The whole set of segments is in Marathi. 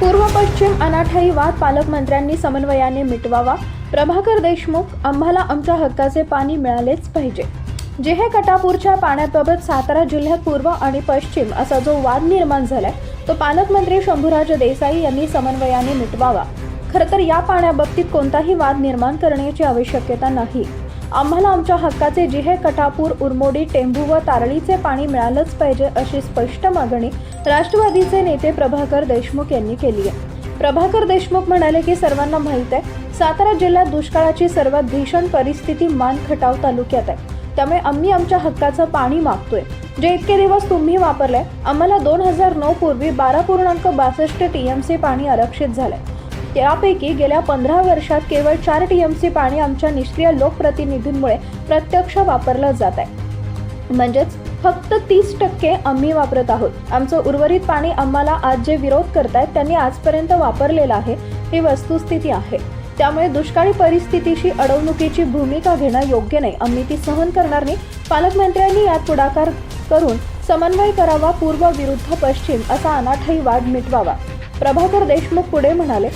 पूर्व पश्चिम अनाठाई वाद पालकमंत्र्यांनी समन्वयाने मिटवावा. प्रभाकर देशमुख आम्हाला आमच्या हक्काचे पाणी मिळालेच पाहिजे. जेहे कटापूरच्या पाण्याबाबत सातारा जिल्ह्यात पूर्व आणि पश्चिम असा जो वाद निर्माण झालाय तो पालकमंत्री शंभूराज देसाई यांनी समन्वयाने मिटवावा. खरं तर या पाण्याबाबतीत कोणताही वाद निर्माण करण्याची आवश्यकता नाही. आम्हाला आमच्या हक्काचे जिहे कटापूर उरमोडी टेंभू व तारळीचे पाणी मिळालंच पाहिजे अशी स्पष्ट मागणी राष्ट्रवादीचे नेते प्रभाकर देशमुख यांनी केली आहे. प्रभाकर देशमुख म्हणाले की सर्वांना माहीत आहे सातारा जिल्ह्यात दुष्काळाची सर्वात भीषण परिस्थिती मान खटाव तालुक्यात आहे. त्यामुळे आम्ही आमच्या हक्काचं पाणी मागतोय. जे इतके दिवस तुम्ही वापरले आम्हाला दोन हजार नऊ पूर्वी बारा पूर्णांक बासष्ट टीएमसी पाणी आरक्षित झालंय. त्यापैकी गेल्या पंधरा वर्षात केवळ चार टीएमसी पाणी आमच्या निष्क्रिय लोकप्रतिनिधींमुळे प्रत्यक्ष वापरलं जात आहे. म्हणजेच फक्त तीस टक्के आम्ही वापरत आहोत. आमचं उर्वरित पाणी आम्हाला आज जे विरोध करतायत त्यांनी आजपर्यंत वापरलेलं आहे ही वस्तुस्थिती आहे. त्यामुळे दुष्काळी परिस्थितीशी अडवणुकीची भूमिका घेणं योग्य नाही. आम्ही ती सहन करणार नाही. पालकमंत्र्यांनी यात पुढाकार करून समन्वय करावा पूर्व विरुद्ध पश्चिम असा अनाठाई वाद मिटवावा. प्रभाकर देशमुख पुढे म्हणाले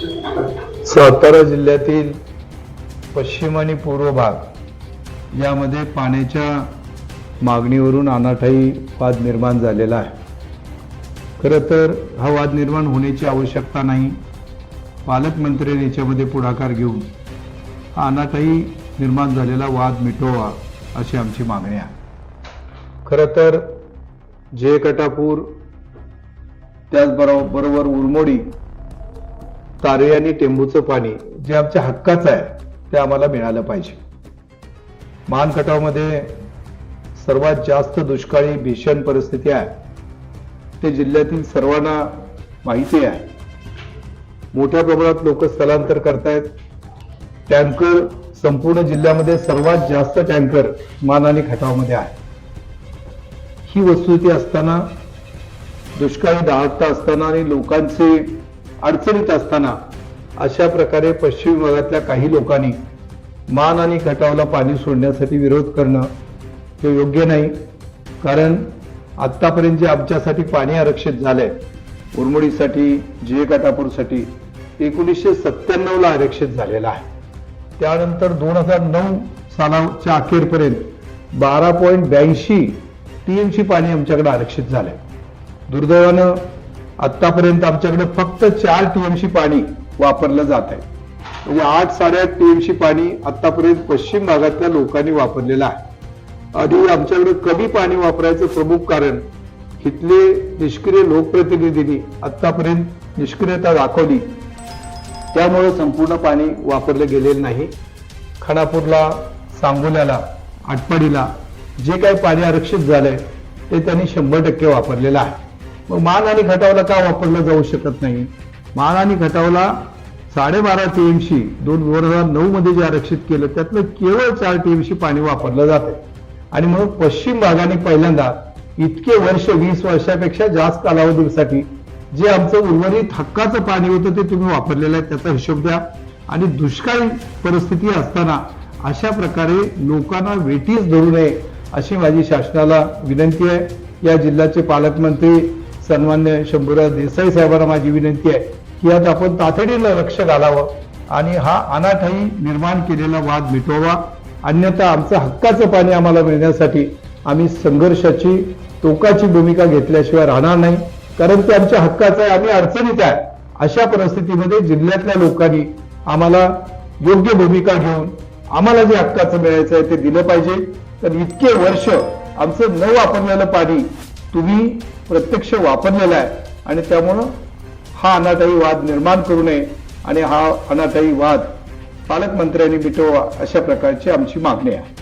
सातारा जिल्ह्यातील पश्चिम आणि पूर्व भाग यामध्ये पाण्याच्या मागणीवरून अनाठाई वाद निर्माण झालेला आहे. खरं तर हा वाद निर्माण होण्याची आवश्यकता नाही. पालकमंत्र्यांनी याच्यामध्ये पुढाकार घेऊन हा अनाठाई निर्माण झालेला वाद मिटवा अशी आमची मागणी आहे. खरं तर जे कटापूर त्याचबरोबर बरोबर उरमोडी तारे आणि टेंबूचं पाणी जे आमच्या हक्काचं आहे ते आम्हाला मिळालं पाहिजे. मान खटावमध्ये सर्वात जास्त दुष्काळी भीषण परिस्थिती आहे. ते जिल्ह्यातील सर्वांना माहिती आहे. मोठ्या प्रमाणात लोक स्थलांतर करतायत. टँकर संपूर्ण जिल्ह्यामध्ये सर्वात जास्त टँकर मान आणि खटावमध्ये आहे. ही वस्तुस्थिती असताना दुष्काळी दाहकता असताना आणि लोकांचे अडचणीत असताना अशा प्रकारे पश्चिम विभागातल्या काही लोकांनी मान आणि खटावला पाणी सोडण्यासाठी विरोध करणं हे योग्य नाही. कारण आत्तापर्यंत जे आमच्यासाठी पाणी आरक्षित झालंय उरमोडीसाठी जे काटापूरसाठी एकोणीसशे सत्त्याण्णवला आरक्षित झालेलं आहे. त्यानंतर दोन हजार नऊ सालाच्या अखेरपर्यंत बारा पॉईंट ब्याऐंशी टीएमसी पाणी आमच्याकडे आरक्षित झालंय. दुर्दैवानं आतापर्यंत आमच्याकडे फक्त चार टीएमसी पाणी वापरलं जात आहे. म्हणजे आठ साडेआठ टीएमसी पाणी आतापर्यंत पश्चिम भागातल्या लोकांनी वापरलेलं आहे. आणि आमच्याकडे कमी पाणी वापरायचं प्रमुख कारण इथले निष्क्रिय लोकप्रतिनिधींनी आतापर्यंत निष्क्रियता दाखवली. त्यामुळे संपूर्ण पाणी वापरलं गेलेलं नाही. खानापूरला सांगोल्याला आटपाडीला जे काही पाणी आरक्षित झालंय ते त्यांनी शंभर टक्के वापरलेलं आहे. मग मान आणि खटावला का वापरलं जाऊ शकत नाही? मान आणि खटावला साडेबारा टीएमसी दोन दोन हजार नऊ मध्ये जे आरक्षित केलं त्यातलं केवळ चार टीएमसी पाणी वापरलं जाते आणि मग पश्चिम भागाने पहिल्यांदा इतके वर्ष वीस वर्षापेक्षा जास्त कालावधीसाठी जे आमचं उर्वरित हक्काचं पाणी होतं ते तुम्ही वापरलेलं आहे त्याचा हिशोब द्या. आणि दुष्काळी परिस्थिती असताना अशा प्रकारे लोकांना वेटीच धरू नये अशी माझी शासनाला विनंती आहे. या जिल्ह्याचे पालकमंत्री सन्मान्य शंभूराज देसाई साहेबांना माझी विनंती आहे की यात आपण तातडीनं लक्ष घालावं आणि हा अनाठाई निर्माण केलेला वाद मिटवावा. अन्यथा आमचं हक्काचं पाणी आम्हाला मिळण्यासाठी आम्ही संघर्षाची टोकाची भूमिका घेतल्याशिवाय राहणार नाही. कारण ते आमच्या हक्काचं आहे आम्ही अडचणीत आहे. अशा परिस्थितीमध्ये जिल्ह्यातल्या लोकांनी आम्हाला योग्य भूमिका घेऊन आम्हाला जे हक्काचं मिळायचं आहे ते दिलं पाहिजे. तर इतके वर्ष आमचं न वापरलेलं पाणी तुम्ही प्रत्यक्ष वापरलेला आहे आणि त्यामुळं हा अनाठाई वाद निर्माण करू नये आणि हा अनाठाई वाद पालकमंत्र्यांनी मिटवा अशा प्रकारची आमची मागणी आहे.